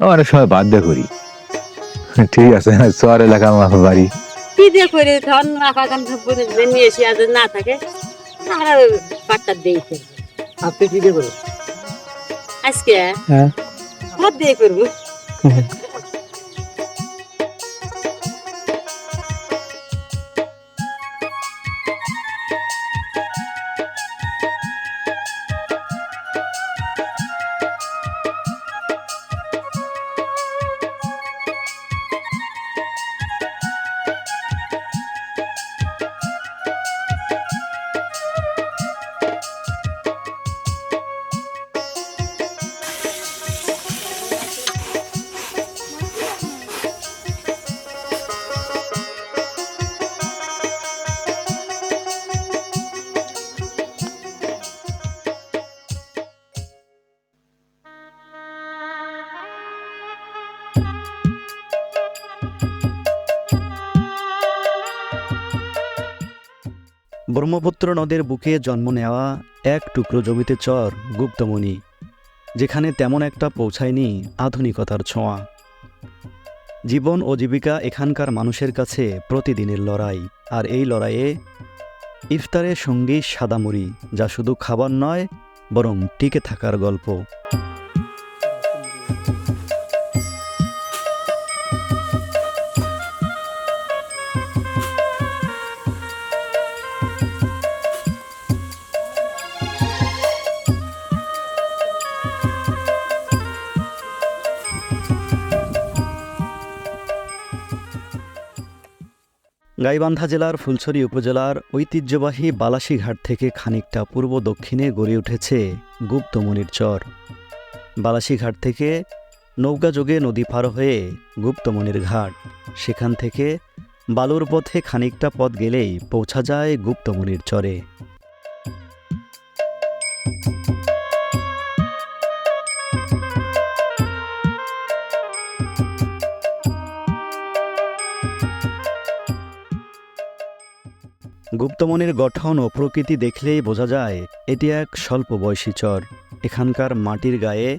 অনেক সময় বাধ্য করি। ঠিক আছে শহর এলাকা আমার বাড়ি। কি দিয়ে করে ধন রাখা গান নিয়ে এসে আজ না থাকে আমরা পাট্টা দিয়ে করব। আপনি কি দিয়ে করব আজকে হ্যাঁ। দিয়ে করব। ব্রহ্মপুত্র নদের বুকে জন্ম নেওয়া এক টুকরো জমিতে চর, গুপ্তমণি, যেখানে তেমন একটা পৌঁছায়নি আধুনিকতার ছোঁয়া। জীবন ও জীবিকা এখানকার মানুষের কাছে প্রতিদিনের লড়াই, আর এই লড়াইয়ে ইফতারের সঙ্গী সাদামুড়ি, যা শুধু খাবার নয়, বরং টিকে থাকার গল্প। গাইবান্ধা জেলার ফুলছড়ি উপজেলার ঐতিহ্যবাহী বালাসীঘাট থেকে খানিকটা পূর্ব দক্ষিণে গড়ে উঠেছে গুপ্তমণির চর। বালাসীঘাট থেকে নৌকাযোগে নদী পার হয়ে গুপ্তমণির ঘাট। সেখান থেকে বালুর পথে খানিকটা পথ গেলেই পৌঁছা যায় গুপ্তমণির চরে। গুপ্তমণির গঠন ও প্রকৃতি দেখলেই বোঝা যায়, এটি এক স্বল্প বয়সী চর। এখানকার মাটির গায়ে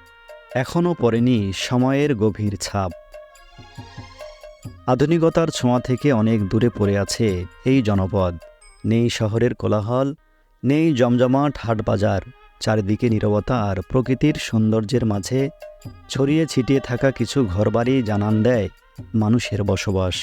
এখনও পড়েনি সময়ের গভীর ছাপ। আধুনিকতার ছোঁয়া থেকে অনেক দূরে পড়ে আছে এই জনপদ। নেই শহরের কোলাহল, নেই জমজমাট হাটবাজার চারিদিকে নীরবতা আর প্রকৃতির সৌন্দর্যের মাঝে ছড়িয়ে ছিটিয়ে থাকা কিছু ঘরবাড়ি জানান দেয় মানুষের বসবাস।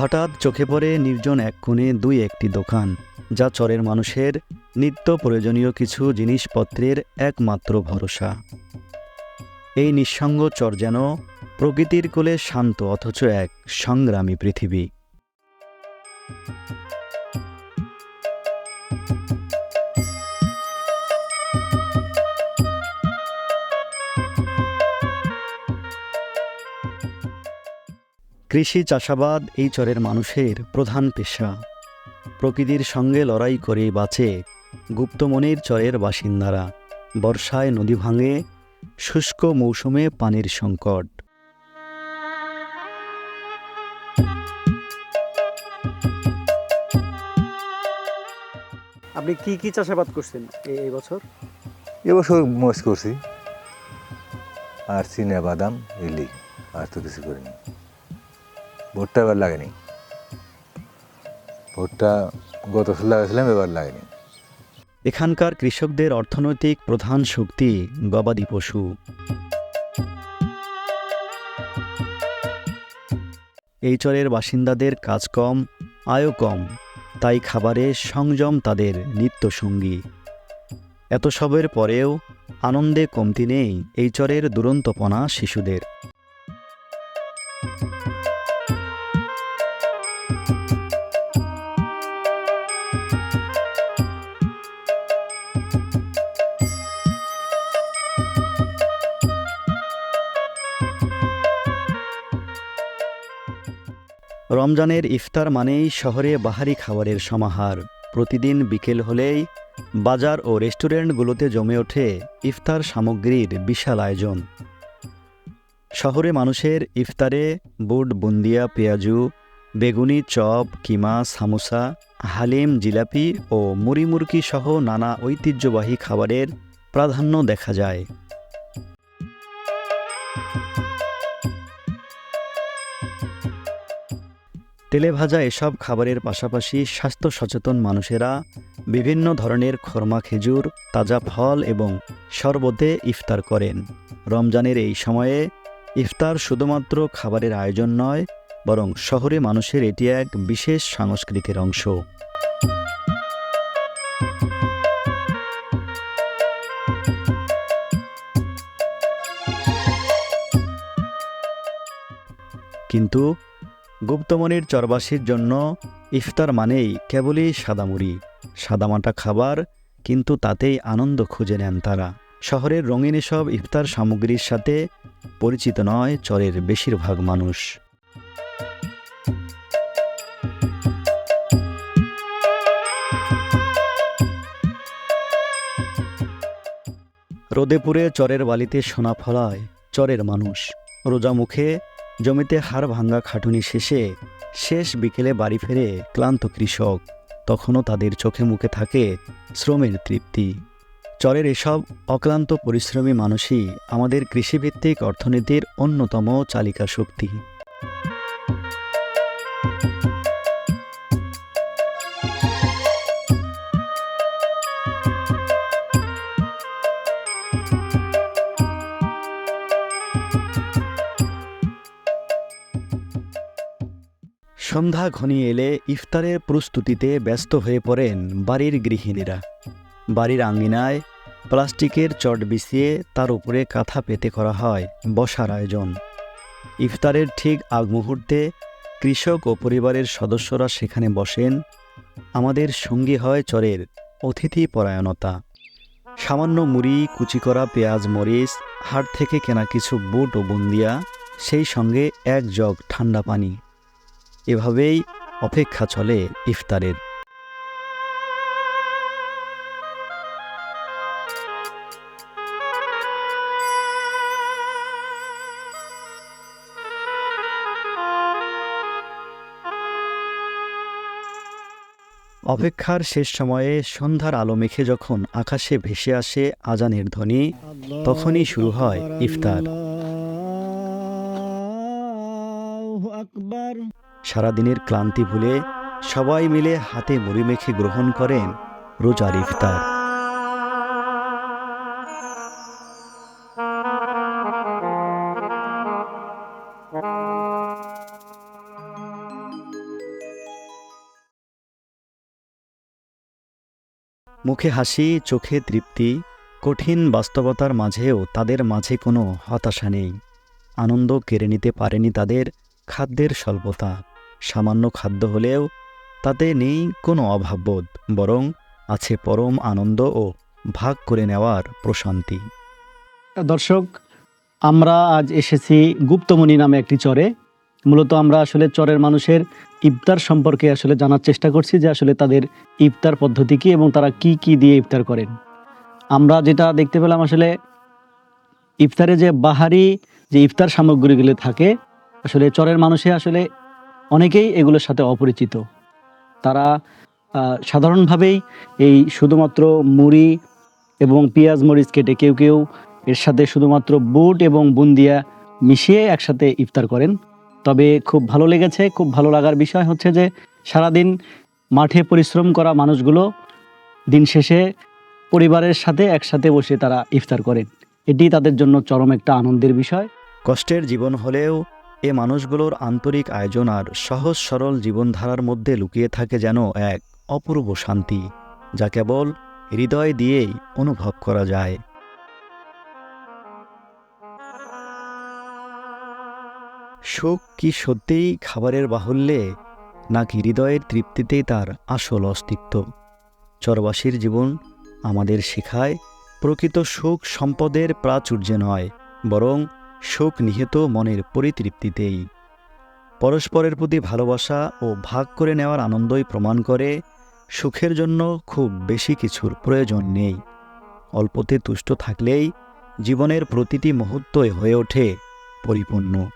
হঠাৎ চোখে পড়ে নির্জন এক কোণে দুই একটি দোকান, যা চরের মানুষের নিত্য প্রয়োজনীয় কিছু জিনিসপত্রের একমাত্র ভরসা। এই নিঃসঙ্গ চর যেন প্রকৃতির কোলে শান্ত অথচ এক সংগ্রামী পৃথিবী। কৃষি চাষাবাদ এই চরের মানুষের প্রধান পেশা। প্রকৃতির সঙ্গে লড়াই করে বাঁচে গুপ্তমনির চরের বাসিন্দারা। বর্ষায় নদী ভাঙে শুষ্ক মৌসুমে পানির সংকট। আপনি কি কি চাষাবাদ করছেন এই বছর? এবছর মোষ করছি। আর চিনে বাদাম এলি আর তো কিছু করিনি। ভুট্টা এবার লাগেনি। ভুট্টা গত বছর লাগাইছিলাম এবার লাগেনি। এখানকার কৃষকদের অর্থনৈতিক প্রধান শক্তি গবাদি পশু। এই চরের বাসিন্দাদের কাজ কম, আয়ও কম, তাই খাবারে সংযম তাদের নিত্যসঙ্গী এত সবের পরেও আনন্দে কমতি নেই এই চরের দুরন্তপনা শিশুদের। রমজানের ইফতার মানেই শহরে বাহারি খাবারের সমাহার। প্রতিদিন বিকেল হলেই বাজার ও রেস্টুরেন্টগুলোতে জমে ওঠে ইফতার সামগ্রীর বিশাল আয়োজন। শহরে মানুষের ইফতারে বুট, বুন্দিয়া, পেঁয়াজু বেগুনি, চপ, কিমা, সামোসা, হালিম, জিলাপি ও মুড়ি মুরকি সহ নানা ঐতিহ্যবাহী খাবারের প্রাধান্য দেখা যায়। তেলে ভাজা এসব খাবারের পাশাপাশি স্বাস্থ্য সচেতন মানুষেরা বিভিন্ন ধরনের খরমা খেজুর, তাজা ফল এবং শরবতে ইফতার করেন। রমজানের এই সময়ে ইফতার শুধুমাত্র খাবারের আয়োজন নয় বরং শহরে মানুষের এটি এক বিশেষ সংস্কৃতির অংশ। কিন্তু গুপ্তমনির চরবাসীর জন্য ইফতার মানেই কেবলই সাদামুড়ি। সাদামাটা খাবার, কিন্তু তাতেই আনন্দ খুঁজে নেন তারা। শহরের রঙিন সব ইফতার সামগ্রীর সাথে পরিচিত নয় চরের বেশিরভাগ মানুষ। রোদে পুড়ে চরের বালিতে সোনা ফলায় চরের মানুষ। রোজা মুখে জমিতে হাড় ভাঙ্গা খাটুনি শেষে শেষ বিকেলে বাড়ি ফেরে ক্লান্ত কৃষক। তখনও তাদের চোখে মুখে থাকে শ্রমের তৃপ্তি। চরের এসব অক্লান্ত পরিশ্রমী মানুষই আমাদের কৃষিভিত্তিক অর্থনীতির অন্যতম চালিকা শক্তি সন্ধ্যা ঘনিয়ে এলে ইফতারের প্রস্তুতিতে ব্যস্ত হয়ে পড়েন বাড়ির গৃহিণীরা। বাড়ির আঙ্গিনায় প্লাস্টিকের চট বিছিয়ে তার উপরে কাঁথা পেতে করা হয় বসার আয়োজন। ইফতারের ঠিক আগ মুহূর্তে কৃষক ও পরিবারের সদস্যরা সেখানে বসেন। আমাদের সঙ্গী হয় চরের অতিথি পরায়ণতা সামান্য মুড়ি, কুচি করা পেঁয়াজ, মরিচ হাট থেকে কেনা কিছু বুট ও বুন্দিয়া, সেই সঙ্গে এক জগ ঠান্ডা পানি। এভাবেই অপেক্ষা চলে ইফতারের। অপেক্ষার শেষ সময়ে সন্ধ্যার আলো মেখে যখন আকাশে ভেসে আসে আজানের ধ্বনি, তখনই শুরু হয় ইফতার। সারাদিনের ক্লান্তি ভুলে সবাই মিলে হাতে মুড়ি মেখে গ্রহণ করেন রোজার ইফতার। মুখে হাসি, চোখে তৃপ্তি, কঠিন বাস্তবতার মাঝেও তাদের মাঝে কোনো হতাশা নেই। আনন্দ কেড়ে নিতে পারেনি তাদের খাদ্যের স্বল্পতা। সামান্য খাদ্য হলেও তাতে নেই কোনো অভাববোধ, বরং আছে পরম আনন্দ ও ভাগ করে নেওয়ার প্রশান্তি। দর্শক, আমরা আজ এসেছি গুপ্তমণি নামে একটি চরে। মূলত আমরা আসলে চরের মানুষের ইফতার সম্পর্কে আসলে জানার চেষ্টা করছি যে আসলে তাদের ইফতার পদ্ধতি কী এবং তারা কি কি দিয়ে ইফতার করেন। আমরা যেটা দেখতে পেলাম আসলে ইফতারে যে বাহারি, যে ইফতার সামগ্রীগুলো থাকে, আসলে চরের মানুষে আসলে অনেকেই এগুলোর সাথে অপরিচিত। তারা সাধারণভাবেই এই শুধুমাত্র মুড়ি এবং পেঁয়াজ মরিচ কেটে কেউ কেউ এর সাথে শুধুমাত্র বুট এবং বুন্দিয়া মিশিয়ে একসাথে ইফতার করেন। তবে খুব ভালো লেগেছে, খুব ভালো লাগার বিষয় হচ্ছে যে সারাদিন মাঠে পরিশ্রম করা মানুষগুলো দিন শেষে পরিবারের সাথে একসাথে বসে তারা ইফতার করেন। এটি তাদের জন্য চরম একটা আনন্দের বিষয়। কষ্টের জীবন হলেও এ মানুষগুলোর আন্তরিক আয়োজন আর সহজ সরল জীবনধারার মধ্যে লুকিয়ে থাকে যেন এক অপূর্ব শান্তি, যা কেবল হৃদয় দিয়েই অনুভব করা যায়। সুখ কি সত্যিই খাবারের বাহুল্যে, নাকি হৃদয়ের তৃপ্তিতেই তার আসল অস্তিত্ব? চরবাসীর জীবন আমাদের শেখায়, প্রকৃত সুখ সম্পদের প্রাচুর্যে নয়, বরং সুখ নিহিত মনের পরিতৃপ্তিতেই পরস্পরের প্রতি ভালোবাসা ও ভাগ করে নেওয়ার আনন্দই প্রমাণ করে, সুখের জন্য খুব বেশি কিছুর প্রয়োজন নেই। অল্পতে তুষ্ট থাকলেই জীবনের প্রতিটি মুহূর্তই হয়ে ওঠে পরিপূর্ণ।